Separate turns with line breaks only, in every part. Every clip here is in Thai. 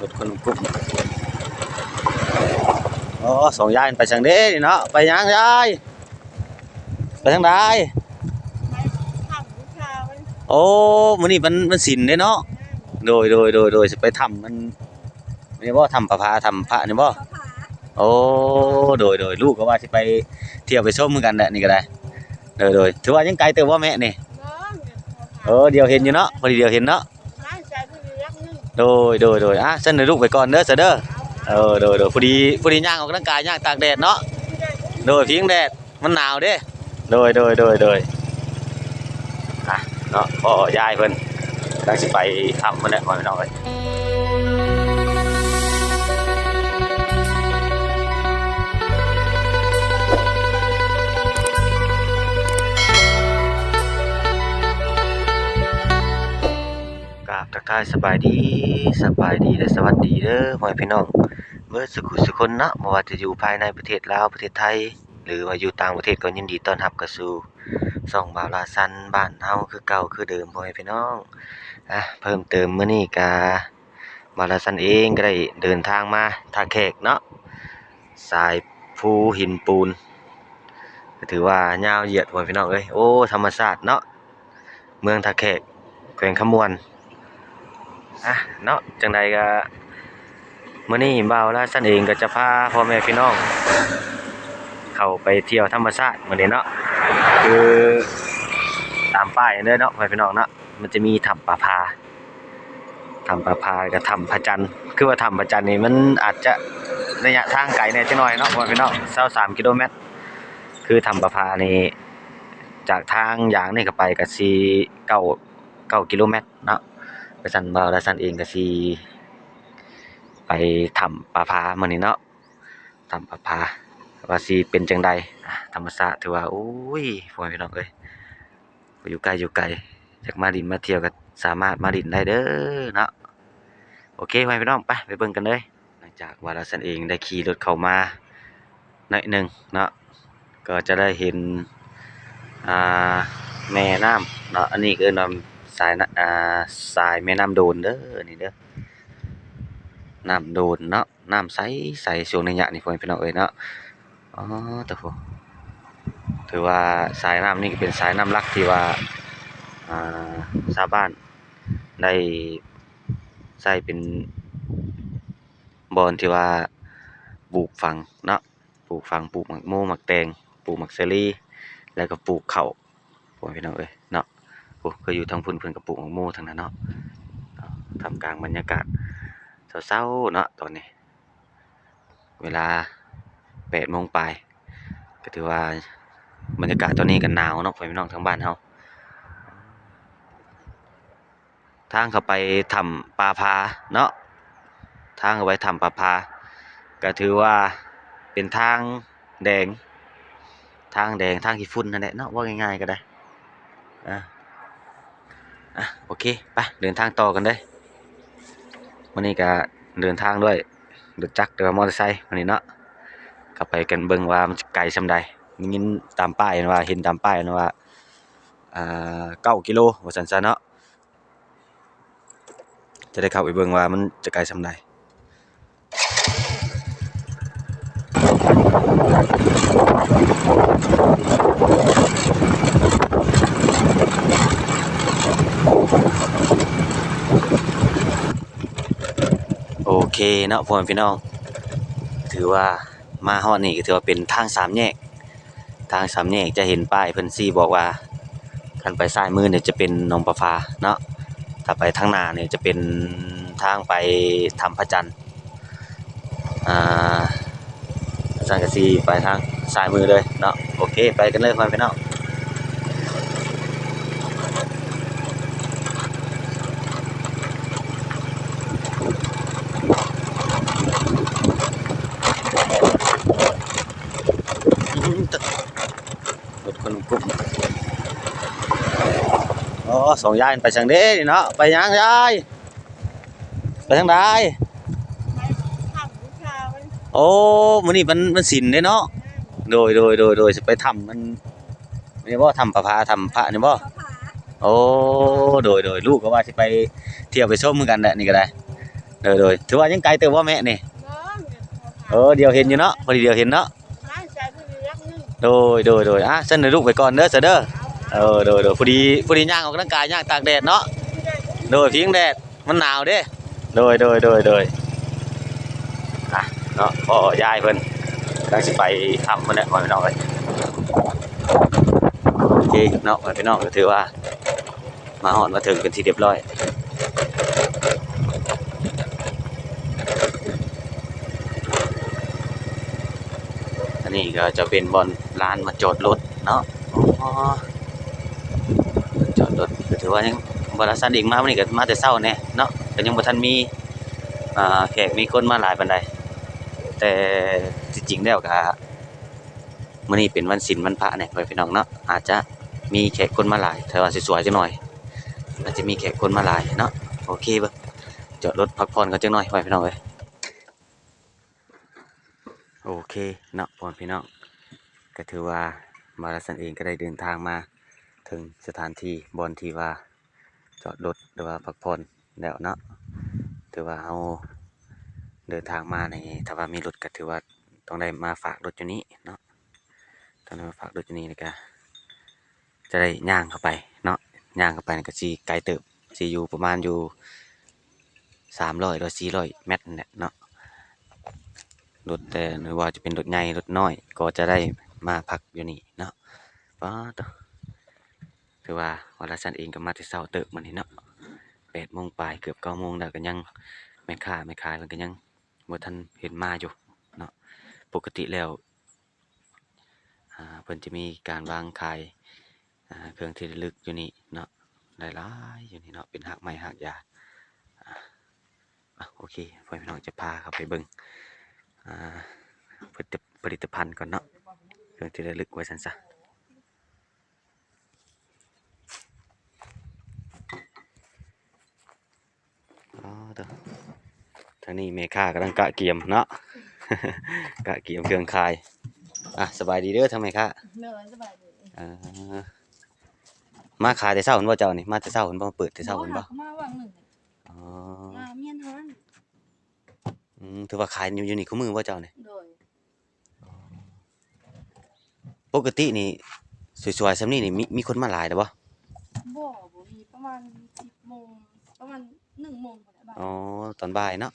รถคนกลุ่มอ๋อสองยายไปทางเด้นี่เนาะไปยังยายไปทางใด
ทำวิชามัน
โอ้มื้อนี้มันมันสินเด้เนาะโดยโดยโดยโดยสิไปทำมันนี่บ่ทำประภาทำพระนี่บ่
ผา
โอ้โดยโดยลูกก็ว่าสิไปเที่ยวไปชมเหมือนกันแหละนี่ก็ได้โดยโดยถือว่ายังไกลเติบว่าแม่นี่
เนาะเนี่ยผา
เออเดี๋ยวเห็นอยู่เนาะพอดีเดี๋ยวเห็นเนาะ
ร้านใจที่เรียกนึง
โดยโดยโดยอะเส้นเดี๋ยวลูกไปก่อนเด้อเสยเด้อเออโดยโดยพอดีพอดีย่างออกกำลังกายย่างตากแดดเนาะ
ที่ได้
โดยพิงแดดมันหนาวเด้โดยโดยโดยโดยอะเนาะพ่อยายเพิ่นกำลังสิไปทำมันแหละพ่อพี่น้องเอ้ย ทักทายสบายดีสบายดีและสวัสดีเด้อพ่อพี่น้องเมื่อสุขุสุคนเนาะบ่ว่าจะอยู่ภายในประเทศลาวประเทศไทย หรือว่าอยู่ต่างประเทศก็ยินดีต้อนรับเข้าสู่ช่องบ่าวลาซันบ้านเฮาคือเก่าคือเดิมพ่อพี่น้องอะเพิ่มเติมมื้อนี้ก็บ่าวลาซันเองก็ได้เดินทางมาท่าแขกเนาะสายภูหินปูนก็ถือว่ายาวเหยียดพ่อพี่น้องเอ้ยโอ้ธรรมชาติเนาะเมืองท่าแขกแขวงขมวน อะเนาะจังใดก็มื้อนี้บ่าวลาซันเองก็จะพาพ่อแม่พี่น้อง เข้าไปเที่ยวธรรมชาติเหมือนี้เนาะคือตามป้ายเด้อเนาะไปพี่น้องเนาะมันจะมีถ้ำปลาพาถ้ำปลาพากับถ้ำพระจันทร์คือว่าถ้ำพระจันทร์นี่มันอาจจะระยะทางไกลแน่จักหน่อยเนาะไปพี่น้อง23กิโลเมตรคือถ้ำปลาพานี่จากทางอย่างนี่ก็ไปก็สิเก้าเก้ากิโลเมตรเนาะ ไปสันบ่าวและสันเองก็สิไปถ้ำปลาพามื้อนี้เนาะถ้ำปลาพาว่าสิเป็นจังใดธรรมศาสตร์ถือว่าโอ้ยพ่อพี่น้องเอ้ยอยู่ไกลอยู่ไกลอยากมาดินมาเที่ยวก็สามารถมาดินได้เด้อเนาะโอเคพ่อพี่น้องไปไปเบิ่งกันเลย หลังจากว่าเราสันเองได้ขี่รถเข้ามาหน่อยหนึ่งเนาะก็จะได้เห็นอ่าแม่น้ำเนาะอันนี้ก็เอิ้นว่า สายน่ะอ่าสายแม่น้ำโดนเด้อนี่เด้อน้ำโดนเนาะน้ำใสใสช่วงระยะนี่พ่อแม่พี่น้องเอ้ยเนาะอ๋อแต่โหถือว่าสายน้ำนี่เป็นสายน้ำลักที่ว่าอ่าชาวบ้านได้ใช้เป็นบอนที่ว่าปลูกฝังเนาะปลูกฝังปลูกหมักโมหมักแตงปลูกหมักเซรี่แล้วก็ปลูกเข้าวพวกพี่น้องเอ้ย เนาะโอ้ก็อยู่ทางพุ่นเพิ่นก็ปลูกหมักโมทางนั้นเนาะทำกลางบรรยากาศเศร้าๆเนาะตอนนี้ เวลาแปดโมงไปก็ถือว่าบรรยากาศตอนนี้กันหนาวเนาะพี่น้องทางบ้านเฮาทางเข้าไปถ้ำปลาพาเนาะทางเข้าไปถ้ำปลาพาก็ถือว่าเป็นทางแดง ทางแดงทางขี้ฝุ่นนั่นแหละเนาะว่าง่ายๆก็ได้อะ อะโอเคไปเดินทางต่อกันเลยวันนี้ก็เดินทางด้วยรถจักรหรือว่ามอเตอร์ไซค์วันนี้เนาะก็ไปกันเบิ่งว่ามันไกลซำใดได้ยินตามป้ายว่าเห็นตามป้ายนะว่าอ่า9กิโลว่าซั่นซะเนาะจะได้เข้าไปเบิ่งว่ามันจะไกลซำใด เคเนาะพ่อแม่พี่น้องถือว่ามาฮอดนี่ก็ถือว่าเป็นทางสามแยก ทางสามแยกจะเห็นป้ายเพิ่นซี่บอกว่าคันไปซ้ายมือเนี่ยจะเป็นนองประพาเนาะถ้าไปทางหน้าเนี่ยจะเป็นทางไปทำพระจันทร์อ่าสังกะสีไปทางซ้ายมือเลยเนาะโอเค ไปกันเลยพ่อพี่น้องอื้อหือตึ๊ดรถคนกลุ่มอ๋อ สองยายไปทางเด้นี่เนาะไปยังยายไปทางใด
ทำวิชามัน
โอ้มื้อนี้มันมันสินเด้เนาะโดยโดยโดยโดยสิไปทำมันนี่บ่ทำประภาทำพระนี่บ่
ผาผา
โอ้โดยโดยลูกก็ว่าสิไปเที่ยวไปชมเหมือนกันแหละนี่ก็ได้โดยโดยถือว่ายังไกลเติบว่าแม่นี่
น้องเนี่ยพอผ่าน
เออเดี๋ยวเห็นอยู่เนาะพอดีเดี๋ยวเห็นเนาะ
บ้านใจพี่มีรักหนึ่ง
โดยโดยโดยอะเส้นให้ลูกไปก่อนเด้อเสยเด้อ
เอา
เอโดยโดยพอดีพอดีย่างออกกำลังกายย่างตากแดดเนาะ
ไม่ได้
โดยพิงแดดมันหนาวเด้โดยโดยโดยโดยอะเนาะพ่อยายเพิ่นกำลังสิไปทำมันแหละพ่อพี่น้องเลยโอเคเนาะพ่อพี่น้องก็ถือว่า มาหอดมาถึงเป็นที่เรียบร้อยอันนี้ก็จะเป็นบอลลานมาจอดรถเนาะอ๋อ ถือว่ายังบริษัทเองมาวันนี้ก็มาแต่เช้าแน่เนาะก็ยังบ่ทันมีอ่าแขกมีคนมาหลายปานใดแต่ที่จริงแล้วก็มื้อนี้เป็นวันศีลวันพระเนี่ยพ่อพี่น้องเนาะอาจจะมีแขกคนมาหลายถ้าว่าสิสวยจังหน่อยอาจจะมีแขกคนมาหลายเนาะโอเคบ่จอดรถพักผ่อนกันจังหน่อยพ่อพี่น้องเอ้ยโอเคเนาะพ่อพี่น้องก็ถือว่ามาราสันเองก็ได้เดินทางมา ถึงสถานที่บอนที่ว่าจอดรถหรือว่าพักผ่อนแล้วเนาะถือว่าเอาเดินทางมาในถ้าว่ามีรถก็ถือว่าต้องได้มาฝากรถอยู่นี้เนาะต้องได้มาฝากรถอยู่นี้นะก็จะได้ย่างเข้าไปเนาะย่างเข้าไปก็สิไกลเติบสิอยู่ประมาณอยู่สามร้อยหรือสี่ร้อยเมตรเนั่นแหละเนาะรถแต่หรือว่าจะเป็นรถใหญ่รถน้อย ก็จะได้มาพักอยู่นี่เนาะป้าตว ถือว่าวันละชันเองก็มาที่เช้าเติบมันนี่เนาะแปดโมงปลายเกือบเก้าโมงแล้วก็ยังแม่ค้าแม่ขายมันก็ยังบ่ทันเห็นมาอยู่เนาะปกติแล้วเพิ่นจะมีการวางขายเครื่องที่ระลึกอยู่นี่เนาะหลายๆอยู่นี่เนาะเป็นหักไม้หักยาโอเคพ่อพี่น้องจะพาเขาไปเบิ่งผลิตผลิตภัณฑ์ก่อนเนาะเครื่องที่ระลึกไว้สันซะอ๋อเด้อ ทางนี้เมค่ากำลังกะเกียมเนาะ กะเกียมเครื่องคาย อะสบายดีเด้อทำไมคะ
เมื่อวันสบายดี
อ่ามาขายแต่เช้าเห็นบ่เจ้านี่มาแต่เช้าเห็นบ่เปิดแต่เช้าเห็นบ่
เขามาวางหนึ่ง
อ๋อ
มาเมียนฮอน
อืมถือว่าขายอยู่อยู่นี่คู่มือบ่เจ้านี่
โดย
ปกตินี่สวยๆซำนี้นี่มีมีคนมาหลายเด้อบ่
บ่บ่มีประมาณสิบโมงประมาณหนึ่งโมงพ อได้บ้าง
อ๋อตอนบ่ายเนาะ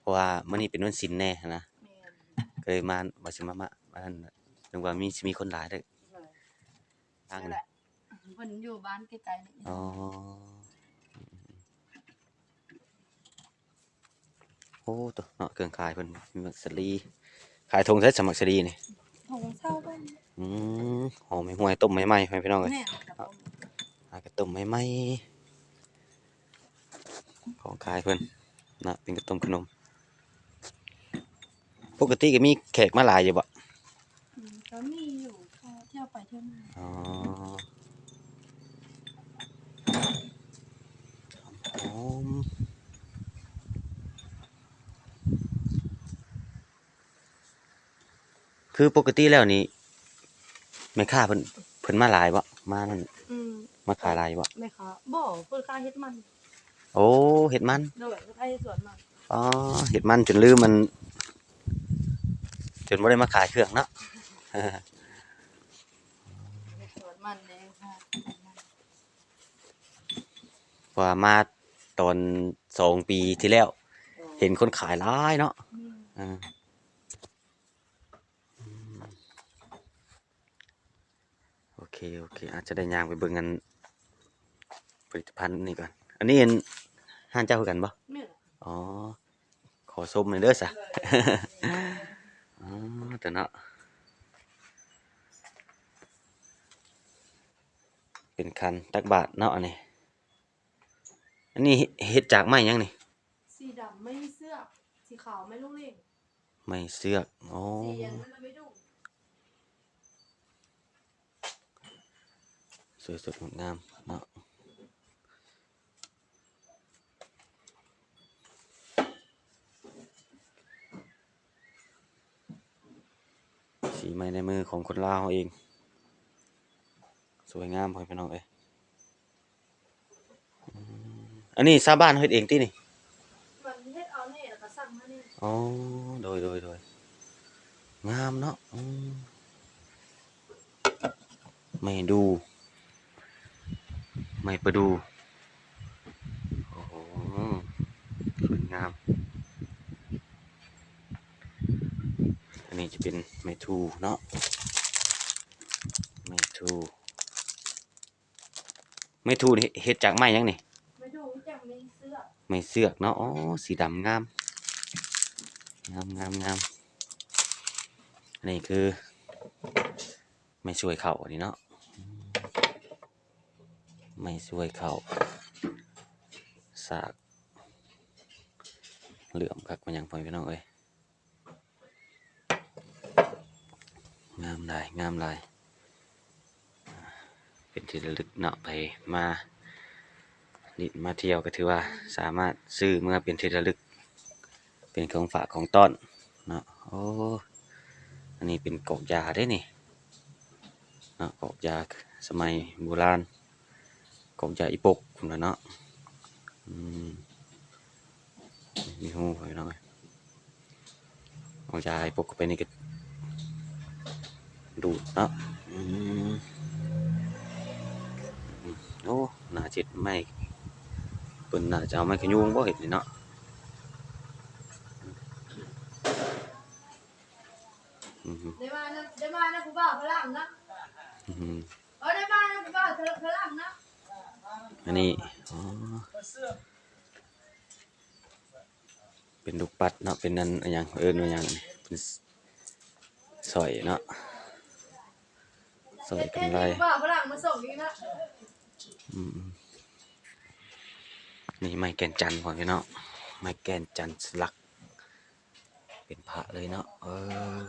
เพราะว่ามื้อนี้เป็นวันศีลแน่นะ
แม่น
ก็เลยมาว่าสิมามามานั่นน่ะนึกว่ามีสิมีคนหลายเด้อ
เลย
ทาง
นั่นแห
นี้
ละเพิ่นอยู่บ้านใกล้ๆนี่
อ๋อโอ้ตัวเนาะเครื่องขายเพิ่นมีมักสลีขายธงใช้สมัครสลีนี่
ทงเช่าบ้าน
อืมหอมไม่ห่วยต้มไม่ไหม้ให้พี่น้องเอ้ย
แน่ครับผม
หากระต้มไม่ไหม้ ของขายเพิ่นนะเป็นกระต้มขนม ปกติก็มีแขกมาหลายอยู่บ่
อืมก็มีอยู่ก็เที่ยวไปเที่ยวมา
อ๋อหอมคือปกติแล้วนี่แม่ค้าเพิ่นเพิ่นมาหลายบ่มานั่น
อืม
มาขายหลายบ่
แม่ค้าบ่เพิ่นค้าเฮ็ดมัน
โอ้เห็ดมัน
โดยเพิ่นค้าเฮ็ดสวนมัน
อ๋อเห็ดมันจนลืมมัน จนไม่ได้มาขายเครื่องเนาะ
เฮ็ดสวนมันเลยค่ะ
เพราะว่ามาตอนสองปีที่แล้ว เห็นคนขายหลายเนาะ
อืม
อ่าโอเค โอเค อาจจะได้ย่างไปเบิ่งกันผลิตภัณฑ์นี่ก่อน อันนี้เห็น ห้านเจ้าคือกันปะ
เนี่ย
อ๋อ ขอส้มหน่อยเด้อสะอ๋อแต่เนาะเป็นคันตักบาทเนาะอันนี้อันนี้เฮ็ดจากไม้หยังนี่
สีดำไม่มีเสื้อสีขาวไม่ลูกเล่ง
ไม้เสือกอ๋อ
สียันมันไม่ดุ
สวยสดงดงาม ฝีไม้ในมือของคนลาวเอง สวยงามพ่อพี่น้องเอ้ยอันนี้ซาบ้านเฮ็ดเองที่นี่
มันเฮ็ดเอาเนี่ยแล้วก็สังมาเนี่
อ๋อโดยโดยโดยงามเนาะไม่ดู ไม่ไปดู ไม้ทูไม้ทูนี่เฮ็ดจากไม้หยังนี่
ไม่ดูจังมีเสื้อ
ไม้เสือกเนาะอ๋อสีดำงามงามงามงามอันนี้คือ ไม่ช่วยเข่าอันนี้เนาะอืมไม่ช่วยเข่าสากเหลื่อมคักมันยังพอพี่น้องเอ้ยงามหลายงามหลาย เป็นที่ระลึกเนาะไปมาลินมาเที่ยวก็ถือว่าสามารถซื้อเมื่อเป็นที่ระลึก เป็นของฝากของต้อนเนาะโอ้อันนี้เป็นกอกยาได้นี่เนาะกอกยาสมัยโบราณกอกยาอีปกคุณว่าเนาะอืมมีหูไปหน่อยกอกยาอีปกไปนี่ก็ดูดเนาะ อืมอืมโอ้หนาจิตไม่เปิ่นน่าจะเอาไม้ขยุงบ่เห็นนี่เนาะอืม
ได้มานะได้มานะกูบ่าวพลังนะ
อืม
เออได้มานะกูบ่าวพลังนะ
อันนี้อ๋อเป็นลูกปัดเนาะเป็นนั่นอนหยังเอิ้นว่าหยังนี่เป็นสอยเนาะสอยกำไร
กูบ่าวพลังมาส่งอีกนะ
อืม นี่ไม้แกนจันก่อนพี่เนาะไม้แกนจันสลัก เป็นพระเลยเนาะเออ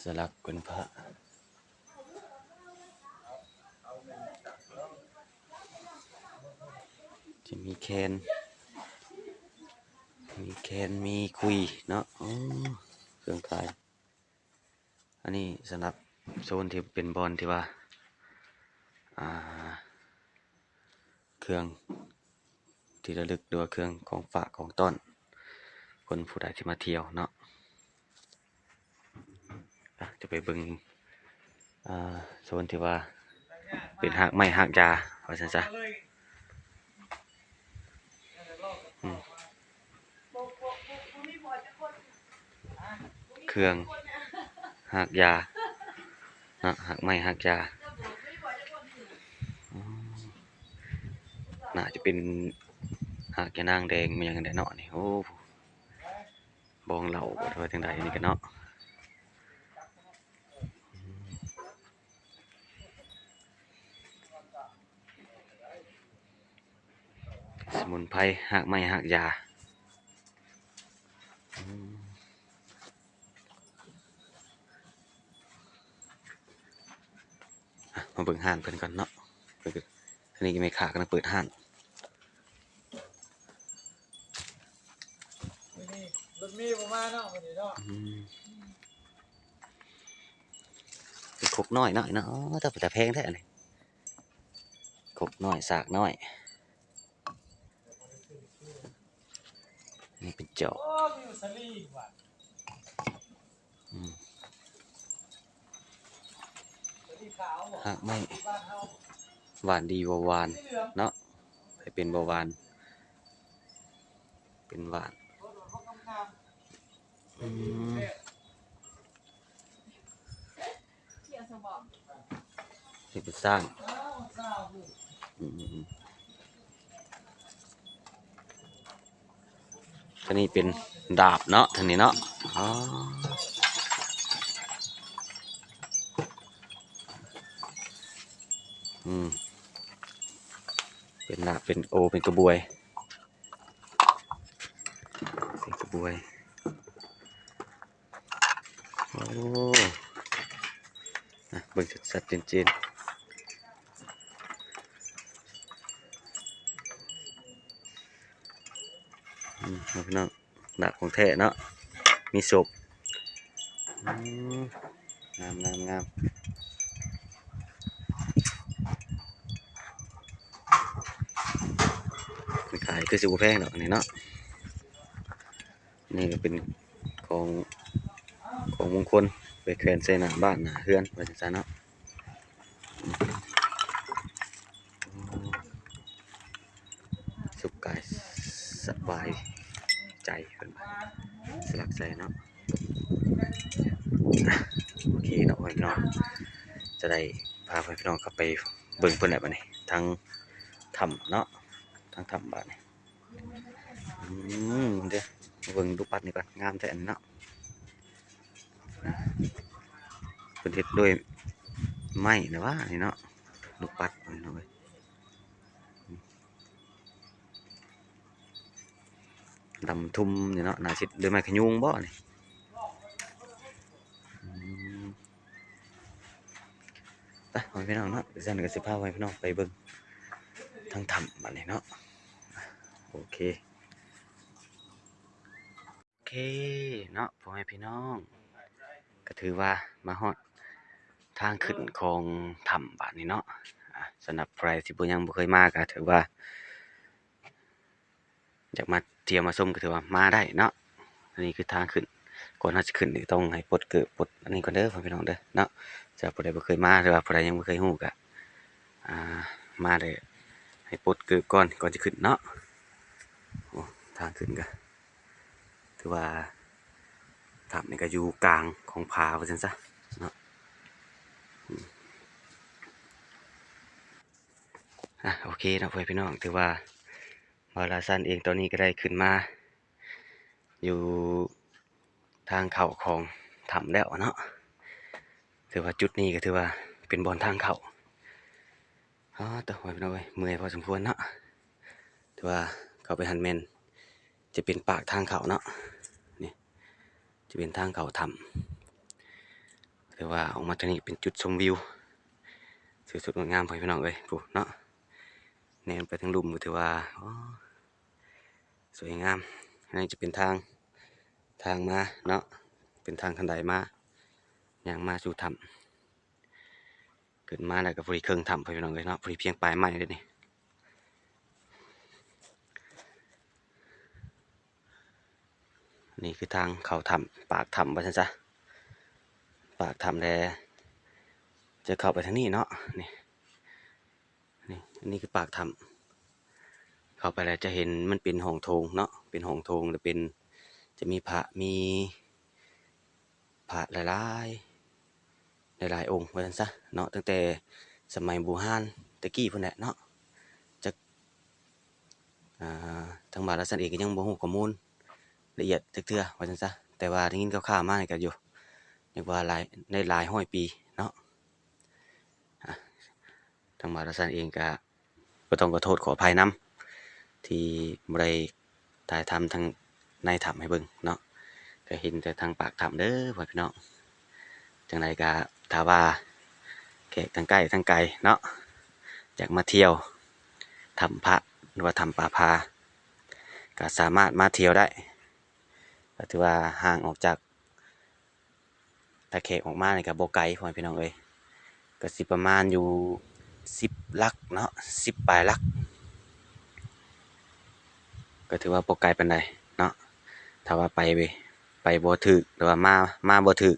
สลักเป็นพระจะมีแคนมีแคนมีคุยเนาะเครื่องขายอันนี้สำหรับ โซนที่เป็นบอลที่ว่าาเครื่องที่ระลึกหรือว่าเครื่องของฝากของต้น คนผู้ใดที่มาเที่ยวเนาะะจะไปบิ่งโซนที่ว่าเป็นหักไม้หักยาว่าซั่นซะเครื่องหักยา นะหักไม้หักยาน่าจะเป็นหักยานางแดงมันยังไงเนาะนี่โอ้บองเหล่าบ่ได้ว่าจังใดนี่กันเนาะสมุนไพรหักไม้หักยาอืม อะ มาเบิ่งห้านเพิ่นก่อนเนาะเพิ่นก็อันนี้ก็ไม่ขากำลังเปิดห้าน
วันนี้รถมีประมาณเนาะวันนี้เนาะ
อืมเป็นครกน้อยหน่อยเนาะอ๋อแต่แต่แพงแท้นี่ครกน้อยสากน้อย นี่เป็นจอก
โอ้มีสลีว่ะ
อืม
สลีขาวบ่
หากไม่หวานดีบ่หวาน
เนาะ
ให้เป็นบ่หวาน เป็นหวาน
รถรถพวกงาม
อืม
เที่ยวสมอง
นี่เป็นสร้าง
อื
มอันนี้เป็นดาบเนาะทางนี้เนาะอ๋อ อืม เป็นดาเป็นโอ เป็นกระบวย เป็นกระบวย โอ้อะเบิ่งชัดๆเจนๆอืมเอาพี่น้องดาบของแท้เนาะ มีศพงามงามงามาย คือสิบแพงดอกอันนี่เนาะนี่ก็เป็นของของมงคลไปแขวนใส่หน้าบ้านหน้าเฮือนว่าจังซั่นเนาะสุขกายสบายใจเพิ่นสลักใจเนาะโอเคเนาะพี่น้องจะได้พาพ่อพี่น้องเข้าไปเบิ่งเพิ่นได้บัดนี้ทางถ้ำเนาะทางถ้ำบ้านนี่อืม เดี๋ยวเบิ่งลูปัดนี่ก่อนงามแท้อันเนาะเป็นเฮ็ดด้วยไม้นะว่านี่เนาะลูกปัดนี่เนาะเว้ยดำทุ่มนี่เนาะน่าสิด้วยไม้ขยุงบ่นี่อืมไปไว้พี่น้องเนาะเดี๋ยวฉันก็สิพาไว้พี่น้องไปเบิ่งทางถ้ำบัดนี้เนาะโอเค เคเนาะพ่อแม่พี่น้อง ก็ถือว่ามาฮอดทางขึ้นของถ้ำบาดนี้เนาะอะสำหรับใครที่บ่ยังบ่เคยมาก็ถือว่าอยากมาเที่ยวมาชมก็ถือว่ามาได้เนาะอันนี้คือทางขึ้นก่อนเราจะขึ้นนี่ต้องให้ปลดเกิดปลดอันนี้ก่อนเด้อพ่อพี่น้องเด้อเนาะสำหรับผู้ใดบ่เคยมาหรือว่าผู้ใดยังบ่เคยฮู้ก็อ่ามาได้ให้ปลดเกิดก่อนก่อนจะขึ้นเนาะโอ้ทางขึ้นก็ ถือว่าถ้ำนี่ก็อยู่กลางของผาว่าซั่นซะเนาะอะโอเคนาะพ่อพี่น้องถือว่าบาลาซันเองตอนนี้ก็ได้ขึ้นมา อยู่ทางเข้าของถ้ำแล้วเนาะถือว่าจุดนี้ก็ถือว่าเป็นบอนทางเข้าอ๋อตัวพ่อพี่น้องเอ้ยเมื่อยพอสมควรเนาะถือว่าเข้าไปหันแมนจะเป็นปากทางเขาเนาะ จะเป็นทางเขาถ้ำหรือว่าออกมาทางนี้เป็นจุดชมวิวสวยสดงดงามพ่อพี่น้องเลยผู้เนาะแนมไปทางลุ่มก็ถือว่าสวยงามนนี้จะเป็นทางทางมาเนาะเป็นทางคันไดมาอย่างมาสู่ถ้ำเกิดมาแล้วก็พอดีเครื่องถ้ำพ่อพี่น้องเลยเนาะพอดีเพียงปลายไม้เลยนี่ นี่คือทางเขาถ้ำปากถ้ำว่าซั่นซะปากถ้ำแล้วจะเข้าไปทางนี้เนาะนี่นี่นนี้คือปากถ้ำเข้าไปแล้วจะเห็นมันเป็นห้องโถงเนาะเป็นห้องโถงแล้วเป็นจะมีพระมีพระหลายๆหลายองค์ว่าซั่นซะเนาะตั้งแต่สมัยบูฮานตะกี้พุ่นแหละเนาะจะอ่าทางบาทรัสันเองก็ยังบ่ฮู้ข้อมูล ละเอียดจักเทื่อว่าจังซะแต่ว่าได้ยินคร่าวๆมานี่ก็อยู่เรียกว่าหลายในหลายร้อยปีเนาะทางมาราชันเองก็ก็ต้องขอโทษขออภัยนํที่บ่ได้ถ่ายทำทางในถ้ำให้เบิ่งเนาะก็เห็นแต่ทางปากถ้ำเด้อพ่อพี่น้องจังไดก็ถ้าว่าแขกทางใกล้ทางไกลเนาะอยากมาเที่ยวถ้ำพระหรือว่าถ้ำป่าพาก็สามารถมาเที่ยวได้ ก็ถือว่าห่างออกจากตะเขกออกมาเนี่ก็บ่ไกพ่อพี่น้องเอ้ยก็สิประมาณอยู่10ลักเนาะ10ปลายลัก ก็ถือว่าโบไกลปานใดเนาะถ้าว่าไปเว้ยไปบถึกหรือว่ามามาบถึก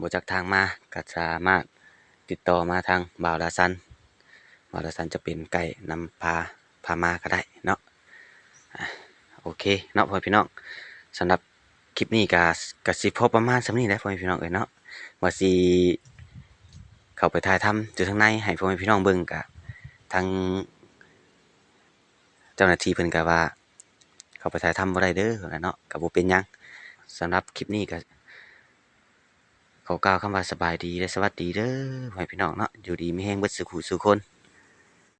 บจักทางมาก็สามารถติดต่อมาทางบ่าวลาซันบ่าวลาซันจะเป็นไกด์นำพาพามาก็ได้เนาะโอเคเนาะพ่อพี่น้อง สำหรับคลิปนี้ก็ก็สิพอประมาณสำนี้แหละพ่อแม่พี่น้องเอ้ยเนาะว่าสิเข้าไปถ่ายทำอยู่ทางในให้พ่อแม่พี่น้องเบิ่งกะทางเจ้าหน้าที่เพิ่นก็ว่า เข้าไปถ่ายทำบ่ได้เด้อว่างั้นเนาะก็บ่เป็นหยังสำหรับคลิปนี้ก็ขอกล่าวคำว่าสบายดีและสวัสดีเด้อพ่อแม่พี่น้องเนาะอยู่ดีมีแรงเบิดสุขสุขคน